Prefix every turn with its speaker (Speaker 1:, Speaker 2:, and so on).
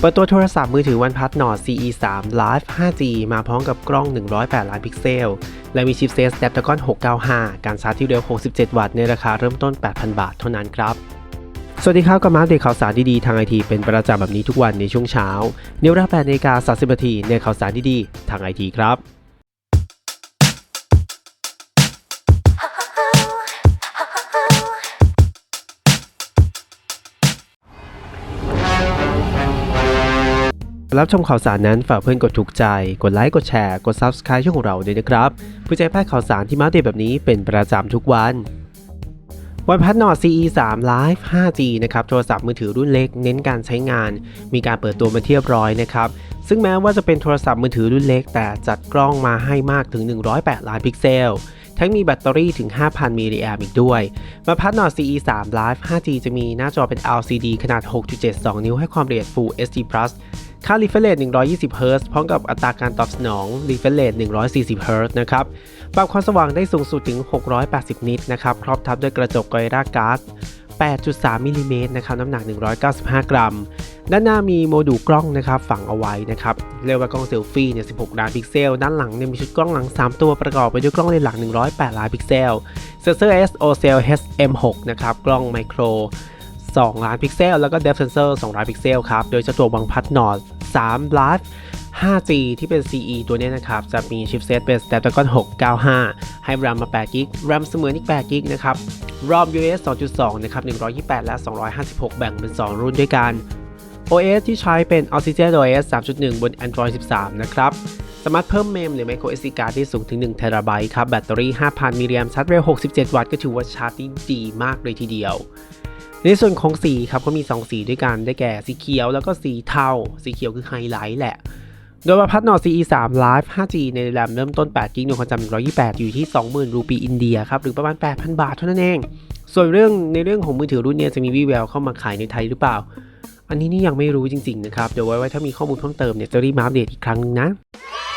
Speaker 1: เปิดตัวโทรศัพท์มือถือ OnePlus Nord CE 3 Live 5G มาพร้อมกับกล้อง 108 ล้านพิกเซล และมีชิปเซต Snapdragon 695 การชาร์จที่เร็ว 67 วัตต์ในราคาเริ่มต้น 8,000 บาทเท่านั้นครับ สวัสดีครับกับมาเดตข่าวสารดีๆ ทางไอทีเป็นประจำแบบนี้ทุกวันในช่วงเช้า เนเวรา8นาฬิกา30นาทีในข่าวสารดีๆ ทางไอทีครับ รับชมข่าวสารนั้นฝากเพื่อนกดถูกใจ กดไลค์ กดแชร์ กด Subscribe ช่องของเราด้วยนะครับเพื่อจะให้พลาดข่าวสารที่มาเดตแบบนี้เป็นประจำทุกวันวันพัดนอ CE 3 Live 5G นะครับ โทรศัพท์มือถือรุ่นเล็ก เน้นการใช้งาน มีการเปิดตัวมาเทียบร้อยนะครับ ซึ่งแม้ว่าจะเป็นโทรศัพท์มือถือรุ่นเล็ก แต่จัดกล้องมาให้มากถึง 108 ล้านพิกเซลทั้งมีแบตเตอรี่ถึง 5,000 มิลลิแอมอีกด้วย มาพัดนอ CE 3 Live 5G จะมีหน้าจอเป็น LCD ขนาด 6.72 นิ้วให้ความละเอียด Full HD+ ค่า refresh rate 120 Hz พร้อมกับอัตราการตอบสนอง refresh rate 140 Hz นะครับ ปรับความสว่างได้สูงสุดถึง 680 นิตนะครับ ครอบทับด้วยกระจก Gorilla Glass 8.3 มิลิเมตรนะครับ น้ำหนัก 195 กรัม ด้านหน้ามีโมดูลกล้องนะครับ ฝังเอาไว้นะครับ เรียกว่ากล้องเซลฟี่เนี่ย 16 ล้านพิกเซล ด้านหลังเนี่ยมีชุดกล้องหลัง 3 ตัวประกอบไปด้วยกล้องเลนส์หลัก108 ล้านพิกเซล เซนเซอร์ SO Cell HM6 นะครับ กล้องไมโคร 2 ล้านพิกเซล แล้วก็ Depth Sensor 2 ล้านพิกเซลครับ โดยเจ้าตัวบังพัดนอด 3 Live 5G ที่เป็น CE ตัวนี้นะครับ จะมีชิปเซตเป็น Snapdragon 695 ให้ RAM มา 8 g b RAM เสมือนอีก 8 g b นะครับ ROM US 2.2 นะครับ 128 และ 256 แบ่งเป็น 2 รุ่นด้วยกัน OS ที่ใช้เป็น Oxygen OS 3.1 บน Android 13 นะครับ สามารถเพิ่มเมมหรือ micro SD card ได้สูงถึง 1 t b ครับ แบตเตอรี่ 5,000มิลลิแอมชาร์จเร็ว 67 วัตต์ ก็ถือว่าชาร์จได้ดีมากเลยทีเดียว ในส่วนของสีครับก็มี 2 สีด้วยกันได้แก่สีเขียวแล้วก็สีเทา สีเขียวคือไฮไลท์แหละ โดยว่าพัดนอ CE 3 Live 5G ในแรมเริ่มต้น8กิกหน่วยความจำ128 อยู่ที่ 20,000 รูปีอินเดียครับหรือประมาณ 8,000 บาทเท่านั้นเอง ส่วนเรื่องในเรื่องของมือถือรุ่นนี้จะมีวิแววเข้ามาขายในไทยหรือเปล่า อันนี้นี่ยังไม่รู้จริงๆนะครับเดี๋ยวไว้ถ้ามีข้อมูลเพิ่มเติมเนี่ยจะรีบมาอัปเดตอีกครั้งหนึงนะ